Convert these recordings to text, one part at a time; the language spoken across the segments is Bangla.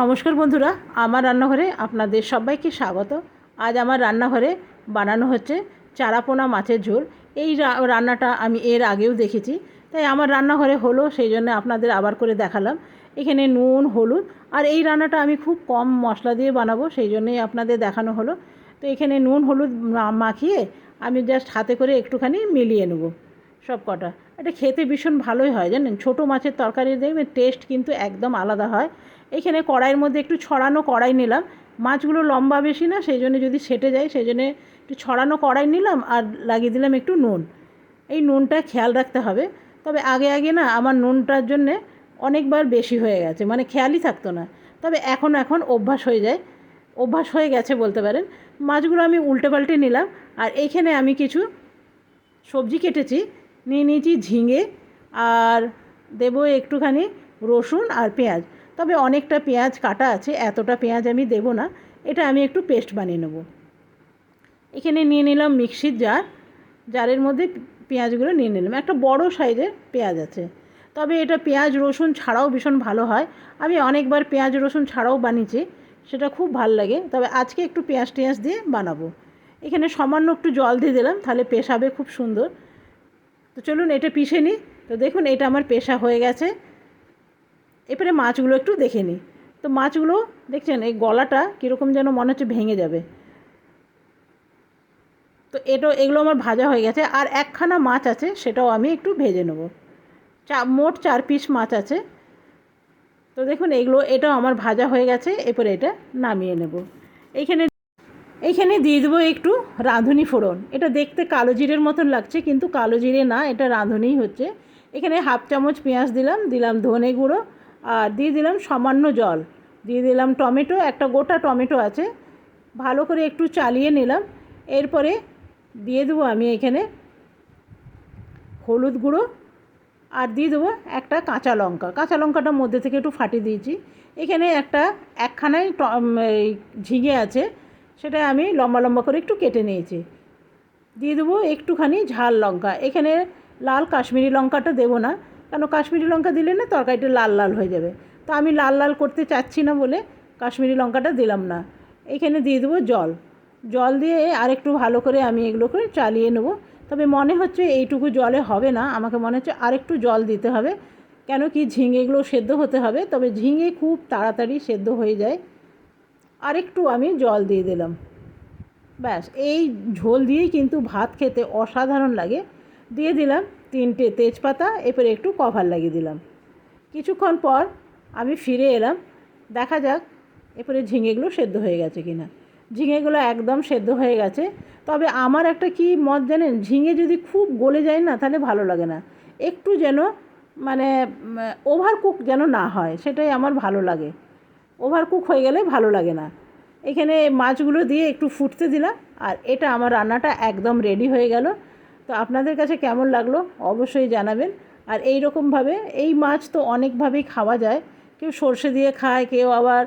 নমস্কার বন্ধুরা, আমার রান্নাঘরে আপনাদের সবাইকে স্বাগত। আজ আমার রান্নাঘরে বানানো হচ্ছে চারাপোনা মাছের ঝোল। এই রান্নাটা আমি এর আগেও দেখেছি, তাই আমার রান্নাঘরে হলো, সেই জন্য আপনাদের আবার করে দেখালাম। এখানে নুন, হলুদ, আর এই রান্নাটা আমি খুব কম মশলা দিয়ে বানাবো, সেই জন্যই আপনাদের দেখানো হলো। তো এখানে নুন, হলুদ মাখিয়ে আমি জাস্ট হাতে করে একটুখানি মিলিয়ে নেব সব কটা। এটা খেতে ভীষণ ভালোই হয়, জানেন? ছোটো মাছের তরকারি দেখবেন টেস্ট কিন্তু একদম আলাদা হয়। এখানে কড়াইয়ের মধ্যে একটু ছড়ানো কড়াই নিলাম। মাছগুলো লম্বা বেশি না, সেই জন্য যদি সেটে যায়, সেই জন্য একটু ছড়ানো কড়াই নিলাম আর লাগিয়ে দিলাম একটু নুন। এই নুনটা খেয়াল রাখতে হবে। তবে আগে আগে না আমার নুনটার জন্যে অনেকবার বেশি হয়ে গেছে মানে খেয়ালই থাকতো না। তবে এখন এখন অভ্যাস হয়ে যায়। অভ্যাস হয়ে গেছে বলতে পারেন। মাছগুলো আমি উল্টে পাল্টে নিলাম আর এইখানে আমি কিছু সবজি কেটেছি। নিয়ে নিয়েছি ঝিঙে আর দেবো একটুখানি রসুন আর পেঁয়াজ। তবে অনেকটা পেঁয়াজ কাটা আছে, এতটা পেঁয়াজ আমি দেবো না। এটা আমি একটু পেস্ট বানিয়ে নেব। এখানে নিয়ে নিলাম মিক্সির জার। জারের মধ্যে পেঁয়াজগুলো নিয়ে নিলাম। একটা বড় সাইজের পেঁয়াজ আছে। তবে এটা পেঁয়াজ, রসুন ছাড়াও ভীষণ ভালো হয়। আমি অনেকবার পেঁয়াজ, রসুন ছাড়াও বানিয়েছি, সেটা খুব ভালো লাগে। তবে আজকে একটু পেঁয়াজ টেঁয়াজ দিয়ে বানাবো। এখানে সামান্য একটু জল দিয়ে দিলাম, তাহলে পেশাবে খুব সুন্দর। তো চলুন এটা পিষে নিই। তো দেখুন, এটা আমার পেশা হয়ে গেছে। এবারে মাছগুলো একটু দেখে নিই। তো মাছগুলো দেখছেন, এই গলাটা কীরকম যেন মনে হচ্ছে ভেঙে যাবে। তো এটা, এগুলো আমার ভাজা হয়ে গেছে। আর একখানা মাছ আছে, সেটাও আমি একটু ভেজে নেব। চা, মোট চার পিস মাছ আছে। তো দেখুন, এগুলো, এটাও আমার ভাজা হয়ে গেছে। এরপরে এটা নামিয়ে নেব। এইখানে এইখানে দিয়ে দেবো একটু রাঁধুনি ফোড়ন। এটা দেখতে কালো জিরের মতন লাগছে, কিন্তু কালো জিরে না, এটা রাঁধুনিই হচ্ছে। এখানে হাফ চামচ পেঁয়াজ দিলাম দিলাম ধনে গুঁড়ো আর দিয়ে দিলাম সামান্য জল। দিয়ে দিলাম টমেটো, একটা গোটা টমেটো আছে। ভালো করে একটু চালিয়ে নিলাম। এরপরে দিয়ে দেবো আমি এখানে হলুদ গুঁড়ো আর দিয়ে দেবো একটা কাঁচা লঙ্কা। কাঁচা লঙ্কাটা মধ্যে থেকে একটু ফাটিয়ে দিয়েছি। এখানে একটা একখানাই ঝিঙে আছে। সেটা আমি লম্বা লম্বা করে একটু কেটে নিয়েছি। দিয়ে দেবো একটুখানি ঝাল লঙ্কা। এখানে লাল কাশ্মীরি লঙ্কাটা দেবো না। কেন কাশ্মীরি লঙ্কা দিলে না তরকারিটা লাল লাল হয়ে যাবে? তো আমি লাল লাল করতে চাচ্ছি না বলে কাশ্মীরি লঙ্কাটা দিলাম না। এখানে দিয়ে দেবো জল। জল দিয়ে আরেকটু ভালো করে আমি এগুলো করে চালিয়ে নেব। তবে মনে হচ্ছে এইটুকু জলে হবে না। আমাকে মনে হচ্ছে আরেকটু জল দিতে হবে। কেন কি ঝিঙেগুলো সেদ্ধ হতে হবে। তবে ঝিঙে খুব তাড়াতাড়ি সেদ্ধ হয়ে যায়। আরেকটু আমি জল দিয়ে দিলাম। ব্যাস, এই ঝোল দিয়েই কিন্তু ভাত খেতে অসাধারণ লাগে। দিয়ে দিলাম তিনটে তেজপাতা, এরপরে একটু কভার লাগিয়ে দিলাম। কিছুক্ষণ পর আমি ফিরে এলাম। দেখা যাক, এরপরে ঝিঙেগুলো সেদ্ধ হয়ে গেছে কি না ঝিঙেগুলো একদম সেদ্ধ হয়ে গেছে। তবে আমার একটা কি মত জানেন, ঝিঙে যদি খুব গলে যায় না, তাহলে ভালো লাগে না। একটু যেন মানে ওভার কুক যেন না হয়, সেটাই আমার ভালো লাগে। ওভার কুক হয়ে গেলে ভালো লাগে না। এখানে মাছগুলো দিয়ে একটু ফুটতে দিলাম, আর এটা আমার রান্নাটা একদম রেডি হয়ে গেল। তো আপনাদের কাছে কেমন লাগল অবশ্যই জানাবেন। আর এই রকমভাবে এই মাছ তো অনেকভাবেই খাওয়া যায়। কেউ সর্ষে দিয়ে খায়, কেউ আবার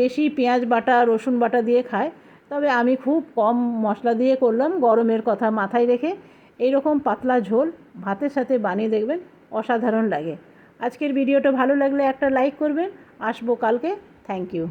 বেশি পেঁয়াজ বাটা, রসুন বাটা দিয়ে খায়। তবে আমি খুব কম মশলা দিয়ে করলাম, গরমের কথা মাথায় রেখে। এই রকম পাতলা ঝোল ভাতের সাথে বানিয়ে দেখবেন, অসাধারণ লাগে। আজকের ভিডিওটা ভালো লাগলে একটা লাইক করবেন। আসব কালকে। Thank you.